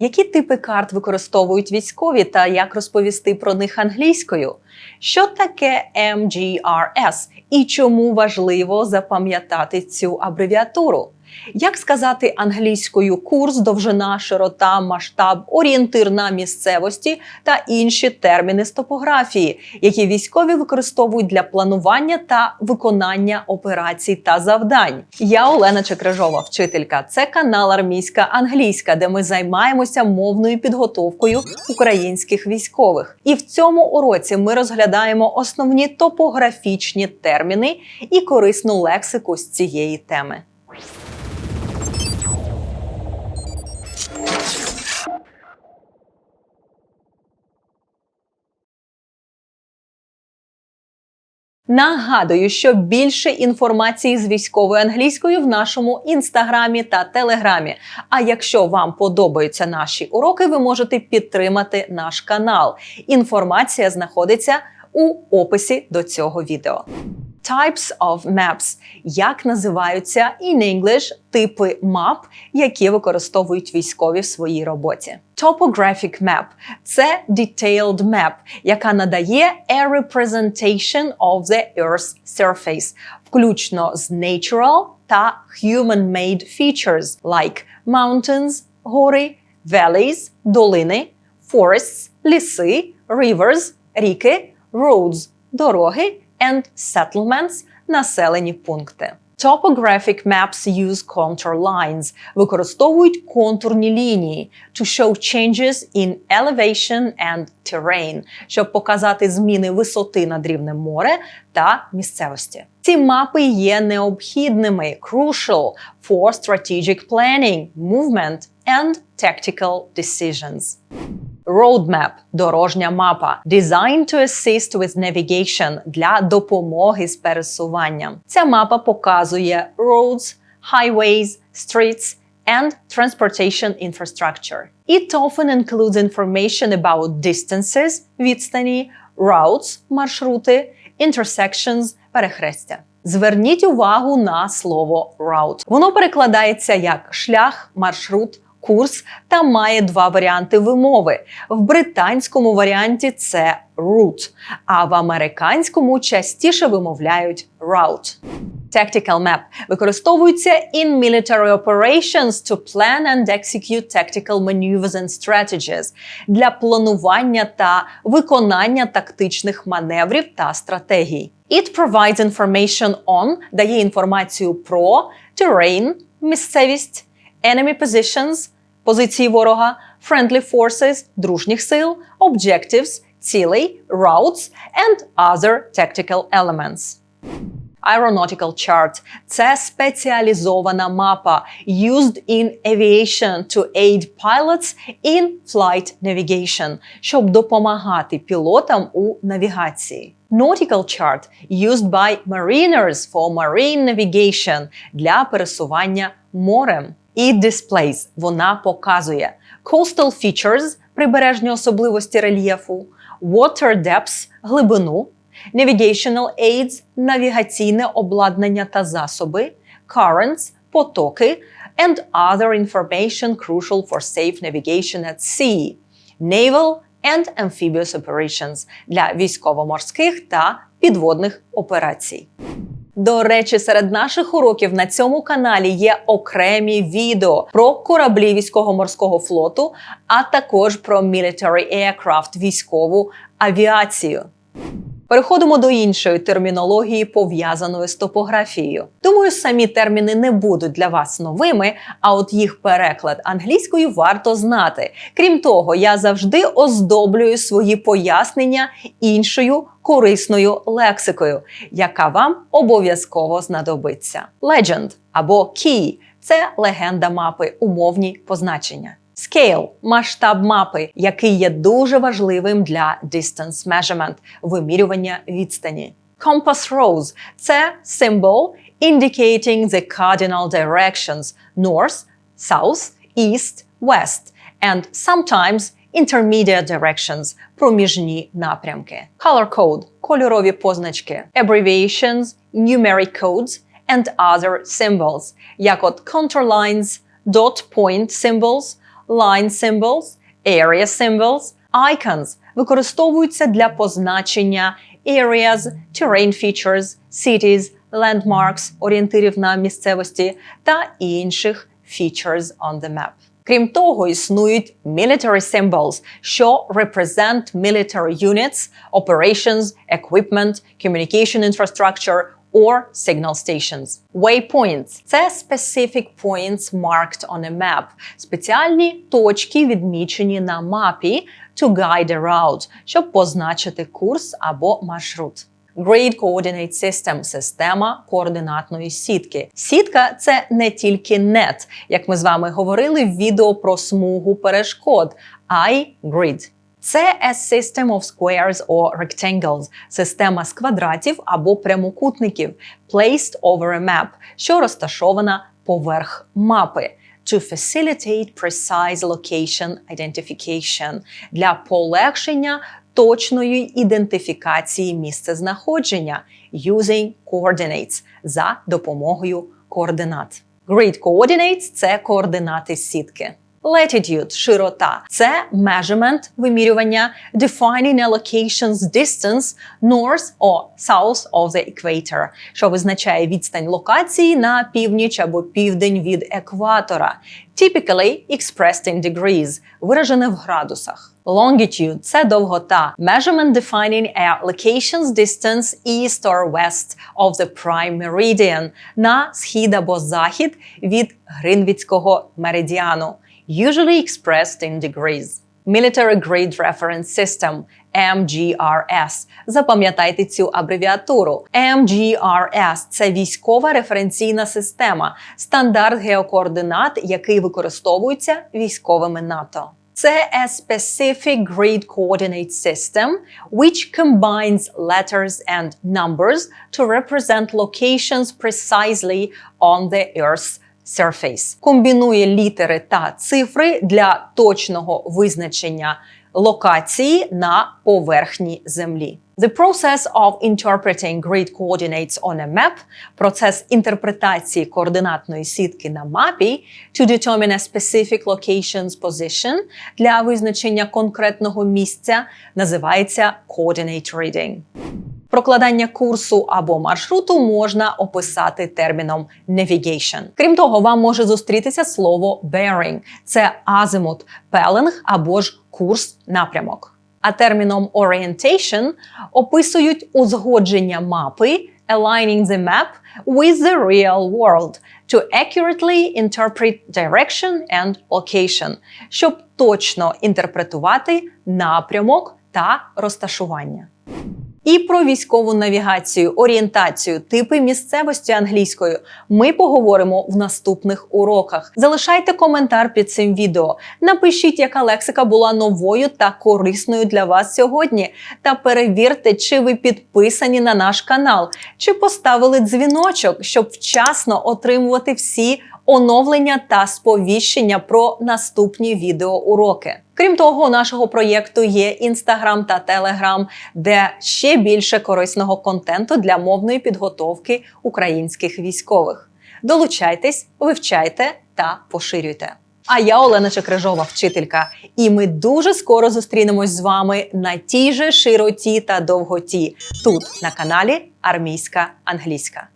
Які типи карт використовують військові та як розповісти про них англійською? Що таке MGRS і чому важливо запам'ятати цю абревіатуру? Як сказати англійською курс, довжина, широта, масштаб, орієнтир на місцевості та інші терміни з топографії, які військові використовують для планування та виконання операцій та завдань? Я Олена Чекрижова, вчителька. Це канал Армійська Англійська, де ми займаємося мовною підготовкою українських військових. І в цьому уроці ми розглядаємо основні топографічні терміни і корисну лексику з цієї теми. Нагадую, що більше інформації з військовою англійською в нашому інстаграмі та телеграмі. А якщо вам подобаються наші уроки, ви можете підтримати наш канал. Інформація знаходиться у описі до цього відео. Types of maps. Як називаються in English типи мап, які використовують військові в своїй роботі? Topographic map – це detailed map, яка надає a representation of the Earth's surface, включно з natural та human-made features, like mountains – гори, valleys – долини, forests – ліси, rivers – ріки, roads – дороги, and settlements – населені пункти. Topographic maps use contour lines – використовують контурні лінії to show changes in elevation and terrain, щоб показати зміни висоти над рівнем моря та місцевості. Ці мапи є необхідними crucial for strategic planning, movement and tactical decisions. Roadmap – дорожня мапа. Designed to assist with navigation – для допомоги з пересуванням. Ця мапа показує roads, highways, streets and transportation infrastructure. It often includes information about distances – відстані, routes – маршрути, intersections – перехрестя. Зверніть увагу на слово route. Воно перекладається як шлях, маршрут, курс та має два варіанти вимови. В британському варіанті це route, а в американському частіше вимовляють route. Tactical map використовується in military operations to plan and execute tactical maneuvers and strategies для планування та виконання тактичних маневрів та стратегій. It provides information on – дає інформацію про terrain – місцевість, enemy positions – позиції ворога, friendly forces – дружніх сил, objectives – цілей, routes and other tactical elements. Aeronautical chart – це спеціалізована мапа used in aviation to aid pilots in flight navigation, щоб допомагати пілотам у навігації. Nautical chart used by mariners for marine navigation для пересування морем. It displays – вона показує coastal features – прибережні особливості рельєфу, water depths – глибину, navigational aids – навігаційне обладнання та засоби, currents – потоки, and other information crucial for safe navigation at sea, naval and amphibious operations для військово-морських та підводних операцій. До речі, серед наших уроків на цьому каналі є окремі відео про кораблі військово-морського флоту, а також про military aircraft – військову авіацію. Переходимо до іншої термінології, пов'язаної з топографією. Думаю, самі терміни не будуть для вас новими, а от їх переклад англійською варто знати. Крім того, я завжди оздоблюю свої пояснення іншою корисною лексикою, яка вам обов'язково знадобиться. Legend або key – це легенда мапи, умовні позначення. Scale – масштаб мапи, який є дуже важливим для distance measurement – вимірювання відстані. Compass rose – це символ indicating the cardinal directions north, south, east, west and sometimes intermediate directions – проміжні напрямки. Color code – кольорові позначки. Abbreviations – numeric codes and other symbols, як от contour lines, dot point symbols, line symbols, area symbols, icons використовуються для позначення areas, terrain features, cities, landmarks, орієнтирів на місцевості та інших features on the map. Крім того, існують military symbols, що represent military units, operations, equipment, communication infrastructure or signal stations. Waypoints – це specific points marked on a map, спеціальні точки, відмічені на мапі to guide a route, щоб позначити курс або маршрут. Grid Coordinate System – система координатної сітки. Сітка це не тільки нет, як ми з вами говорили в відео про смугу перешкод, а й grid. Це a system of squares or rectangles – система з квадратів або прямокутників, placed over a map, що розташована поверх мапи. To facilitate precise location identification – для полегшення точної ідентифікації місцезнаходження using coordinates за допомогою координат. Grid coordinates – це координати сітки. Latitude – широта – це measurement – вимірювання defining a location's distance north or south of the equator, що визначає відстань локації на північ або південь від екватора. Typically expressed in degrees – виражене в градусах. Longitude – це довгота. Measurement defining a location's distance east or west of the prime meridian – на схід або захід від Гринвіцького меридіану. Usually expressed in degrees. Military Grid Reference System MGRS. Запам'ятайте цю абревіатуру. MGRS – це військова референційна система, стандарт геокоординат, який використовується військовими НАТО. Це a specific grid coordinate system which combines letters and numbers to represent locations precisely on the Earth's surface. Комбінує літери та цифри для точного визначення локації на поверхні Землі. The process of interpreting grid coordinates on a map – процес інтерпретації координатної сітки на мапі to determine a specific location's position для визначення конкретного місця називається coordinate reading. Прокладання курсу або маршруту можна описати терміном navigation. Крім того, вам може зустрітися слово bearing – це азимут, пеленг або ж курс напрямок. А терміном orientation описують узгодження мапи aligning the map with the real world to accurately interpret direction and location, щоб точно інтерпретувати напрямок та розташування. І про військову навігацію, орієнтацію, типи місцевості англійською ми поговоримо в наступних уроках. Залишайте коментар під цим відео. Напишіть, яка лексика була новою та корисною для вас сьогодні. Та перевірте, чи ви підписані на наш канал, чи поставили дзвіночок, щоб вчасно отримувати всі оновлення та сповіщення про наступні відеоуроки. Крім того, у нашого проєкту є інстаграм та телеграм, де ще більше корисного контенту для мовної підготовки українських військових. Долучайтесь, вивчайте та поширюйте. А я Олена Чекрижова, вчителька, і ми дуже скоро зустрінемось з вами на тій же широті та довготі тут на каналі Армійська Англійська.